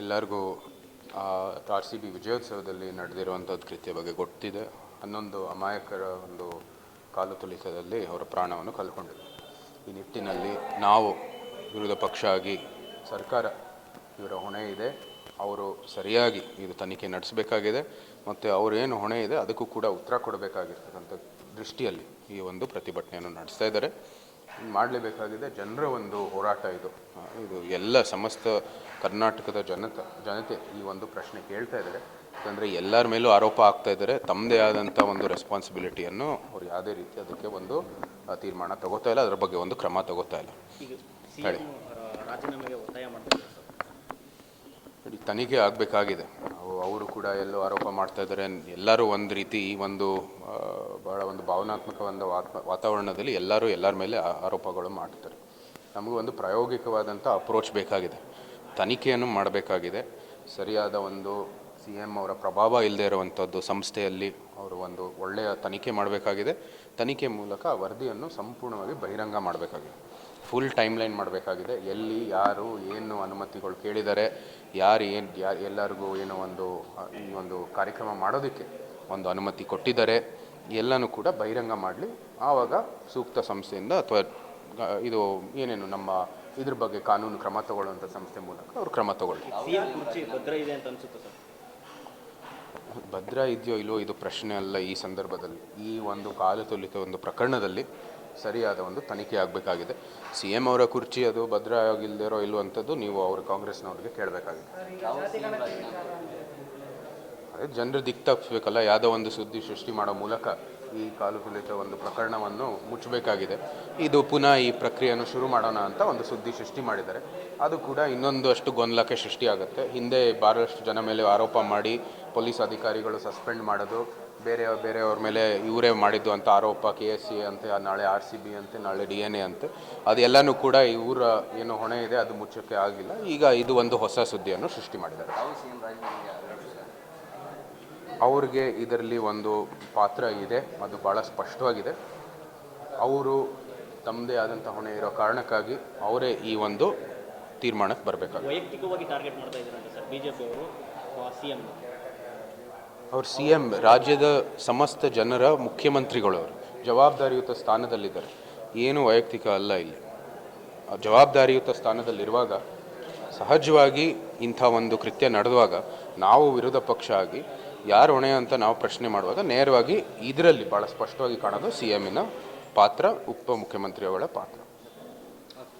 ಎಲ್ಲರಿಗೂ R C B ವಿಜಯೋತ್ಸವದಲ್ಲಿ ನಡೆದಿರುವಂಥದ್ದು ಕೃತ್ಯ ಬಗ್ಗೆ ಗೊತ್ತಿದೆ. ಹನ್ನೊಂದು ಅಮಾಯಕರ ಒಂದು ಕಾಲು ತುಳಿತದಲ್ಲಿ ಅವರ ಪ್ರಾಣವನ್ನು ಕಳ್ಕೊಂಡಿದೆ ಈ ನಿಟ್ಟಿನಲ್ಲಿ ನಾವು ವಿರೋಧ ಪಕ್ಷ ಆಗಿ ಸರ್ಕಾರ ಇವರ ಹೊಣೆ ಇದೆ. ಅವರು ಸರಿಯಾಗಿ ಇದು ತನಿಖೆ ನಡೆಸಬೇಕಾಗಿದೆ. ಮತ್ತು ಅವರೇನು ಹೊಣೆ ಇದೆ, ಅದಕ್ಕೂ ಕೂಡ ಉತ್ತರ ಕೊಡಬೇಕಾಗಿರ್ತಕ್ಕಂಥ ದೃಷ್ಟಿಯಲ್ಲಿ ಈ ಒಂದು ಪ್ರತಿಭಟನೆಯನ್ನು ನಡೆಸ್ತಾ ಇದ್ದಾರೆ. ಮಾಡಲೇಬೇಕಾಗಿದೆ. ಜನರ ಒಂದು ಹೋರಾಟ ಇದು. ಇದು ಎಲ್ಲ ಸಮಸ್ತ ಕರ್ನಾಟಕದ ಜನತ ಜನತೆ ಈ ಒಂದು ಪ್ರಶ್ನೆ ಕೇಳ್ತಾ ಇದ್ದಾರೆ. ಯಾಕಂದರೆ ಎಲ್ಲರ ಮೇಲೂ ಆರೋಪ ಆಗ್ತಾ ಇದ್ದಾರೆ. ತಮ್ಮದೇ ಆದಂಥ ಒಂದು ರೆಸ್ಪಾನ್ಸಿಬಿಲಿಟಿಯನ್ನು ಅವ್ರು ಯಾವುದೇ ರೀತಿ ಅದಕ್ಕೆ ಒಂದು ತೀರ್ಮಾನ ತಗೋತಾ ಇಲ್ಲ. ಅದರ ಬಗ್ಗೆ ಒಂದು ಕ್ರಮ ತಗೋತಾ ಇಲ್ಲ. ಹೇಳಿ. ತನಿಖೆ ಆಗಬೇಕಾಗಿದೆ. ಅವರು ಕೂಡ ಎಲ್ಲೋ ಆರೋಪ ಮಾಡ್ತಾ ಇದ್ದಾರೆ. ಎಲ್ಲರೂ ಒಂದು ರೀತಿ ಈ ಒಂದು ಬಹಳ ಒಂದು ಭಾವನಾತ್ಮಕವಾದ ಒಂದು ವಾತಾವರಣದಲ್ಲಿ ಎಲ್ಲರೂ ಎಲ್ಲರ ಮೇಲೆ ಆರೋಪಗಳು ಮಾಡ್ತಾರೆ. ನಮಗೂ ಒಂದು ಪ್ರಾಯೋಗಿಕವಾದಂಥ ಅಪ್ರೋಚ್ ಬೇಕಾಗಿದೆ. ತನಿಖೆಯನ್ನು ಮಾಡಬೇಕಾಗಿದೆ. ಸರಿಯಾದ ಒಂದು ಸಿ ಎಂ ಅವರ ಪ್ರಭಾವ ಇಲ್ಲದೆ ಇರುವಂಥದ್ದು ಸಂಸ್ಥೆಯಲ್ಲಿ ಅವರು ಒಂದು ಒಳ್ಳೆಯ ತನಿಖೆ ಮಾಡಬೇಕಾಗಿದೆ. ತನಿಖೆ ಮೂಲಕ ವರದಿಯನ್ನು ಸಂಪೂರ್ಣವಾಗಿ ಬಹಿರಂಗ ಮಾಡಬೇಕಾಗಿದೆ. ಫುಲ್ ಟೈಮ್ ಲೈನ್ ಮಾಡಬೇಕಾಗಿದೆ. ಎಲ್ಲಿ ಯಾರು ಏನು ಅನುಮತಿಗಳು ಕೇಳಿದ್ದಾರೆ ಯಾರು ಏನು ಯಾರು ಎಲ್ಲರಿಗೂ ಏನೋ ಒಂದು ಈ ಒಂದು ಕಾರ್ಯಕ್ರಮ ಮಾಡೋದಕ್ಕೆ ಒಂದು ಅನುಮತಿ ಕೊಟ್ಟಿದ್ದಾರೆ. ಎಲ್ಲನೂ ಕೂಡ ಬಹಿರಂಗ ಮಾಡಲಿ. ಆವಾಗ ಸೂಕ್ತ ಸಂಸ್ಥೆಯಿಂದ ಅಥವಾ ಇದು ಏನೇನು ನಮ್ಮ ಇದ್ರ ಬಗ್ಗೆ ಕಾನೂನು ಕ್ರಮ ತಗೊಳ್ಳುವಂಥ ಸಂಸ್ಥೆ ಮೂಲಕ ಅವರು ಕ್ರಮ ತಗೊಳ್ಳಿ ಸಿಎಂ ಕುರ್ಚಿ ಭದ್ರ ಇದೆ ಅಂತ ಅನ್ಸುತ್ತೆ ಸರ್? ಭದ್ರ ಇದೆಯೋ ಇಲ್ಲೋ ಇದು ಪ್ರಶ್ನೆ ಅಲ್ಲ ಈ ಸಂದರ್ಭದಲ್ಲಿ. ಈ ಒಂದು ಕಾಲು ತುಲಿತ ಒಂದು ಪ್ರಕರಣದಲ್ಲಿ ಸರಿಯಾದ ಒಂದು ತನಿಖೆ ಆಗಬೇಕಾಗಿದೆ. ಸಿ ಎಂ ಅವರ ಕುರ್ಚಿ ಅದು, ಭದ್ರ ಆಗಿಲ್ದಿರೋ ಇಲ್ವಂಥದ್ದು ನೀವು ಅವ್ರ ಕಾಂಗ್ರೆಸ್ನವ್ರಿಗೆ ಕೇಳಬೇಕಾಗಿದೆ. ಅದೇ ಜನರು ದಿಕ್ಕು ತಪ್ಪಿಸ್ಬೇಕಲ್ಲ, ಯಾವುದೋ ಒಂದು ಸುದ್ದಿ ಸೃಷ್ಟಿ ಮಾಡೋ ಮೂಲಕ ಈ ಕಾಲು ಕುಲಿತ ಒಂದು ಪ್ರಕರಣವನ್ನು ಮುಚ್ಚಬೇಕಾಗಿದೆ. ಇದು ಪುನಃ ಈ ಪ್ರಕ್ರಿಯೆಯನ್ನು ಶುರು ಮಾಡೋಣ ಅಂತ ಒಂದು ಸುದ್ದಿ ಸೃಷ್ಟಿ ಮಾಡಿದ್ದಾರೆ. ಅದು ಕೂಡ ಇನ್ನೊಂದು ಅಷ್ಟು ಗೊಂದಲಕ್ಕೆ ಸೃಷ್ಟಿಯಾಗುತ್ತೆ. ಹಿಂದೆ ಭಾಳಷ್ಟು ಜನ ಮೇಲೆ ಆರೋಪ ಮಾಡಿ, ಪೊಲೀಸ್ ಅಧಿಕಾರಿಗಳು ಸಸ್ಪೆಂಡ್ ಮಾಡೋದು ಬೇರೆ ಬೇರೆಯವ್ರ ಮೇಲೆ ಇವರೇ ಮಾಡಿದ್ದು ಅಂತ ಆರೋಪ ಕೆ ಎಸ್ ಸಿ ಅಂತೆ ನಾಳೆ ಆರ್ ಸಿ ಬಿ ಅಂತೆ ನಾಳೆ ಡಿ ಎನ್ ಎ ಅಂತೆ ಅದೆಲ್ಲನೂ ಕೂಡ ಇವರ ಏನು ಹೊಣೆ ಇದೆ ಅದು ಮುಚ್ಚೋಕ್ಕೆ ಆಗಿಲ್ಲ. ಈಗ ಇದು ಒಂದು ಹೊಸ ಸುದ್ದಿಯನ್ನು ಸೃಷ್ಟಿ ಮಾಡಿದ್ದಾರೆ. ಅವ್ರಿಗೆ ಇದರಲ್ಲಿ ಒಂದು ಪಾತ್ರ ಇದೆ ಅದು ಭಾಳ ಸ್ಪಷ್ಟವಾಗಿದೆ. ಅವರು ತಮ್ಮದೇ ಆದಂಥ ಹೊಣೆ ಇರೋ ಕಾರಣಕ್ಕಾಗಿ ಅವರೇ ಈ ಒಂದು ತೀರ್ಮಾನಕ್ಕೆ ಬರಬೇಕಾಗುತ್ತೆ ವೈಯಕ್ತಿಕವಾಗಿ ಟಾರ್ಗೆಟ್ ಮಾಡ್ತಾ ಇದ್ದಾರೆ ಸರ್ ಬಿಜೆಪಿ ಅವರು ಸಿಎಂ ಅವ್ರು ಸಿ ಎಂ, ರಾಜ್ಯದ ಸಮಸ್ತ ಜನರ ಮುಖ್ಯಮಂತ್ರಿಗಳು ಅವರು ಜವಾಬ್ದಾರಿಯುತ ಸ್ಥಾನದಲ್ಲಿದ್ದಾರೆ. ಏನು ವೈಯಕ್ತಿಕ ಅಲ್ಲ ಇಲ್ಲಿ. ಜವಾಬ್ದಾರಿಯುತ ಸ್ಥಾನದಲ್ಲಿರುವಾಗ ಸಹಜವಾಗಿ ಇಂಥ ಒಂದು ಕೃತ್ಯ ನಡೆದುವಾಗ ನಾವು ವಿರೋಧ ಪಕ್ಷ ಆಗಿ ಯಾರು ಹೊಣೆ ಅಂತ ನಾವು ಪ್ರಶ್ನೆ ಮಾಡುವಾಗ ನೇರವಾಗಿ ಇದರಲ್ಲಿ ಭಾಳ ಸ್ಪಷ್ಟವಾಗಿ ಕಾಣೋದು ಸಿ ಎಮ್ಮಿನ ಪಾತ್ರ, ಉಪ ಮುಖ್ಯಮಂತ್ರಿಯವರ ಪಾತ್ರ.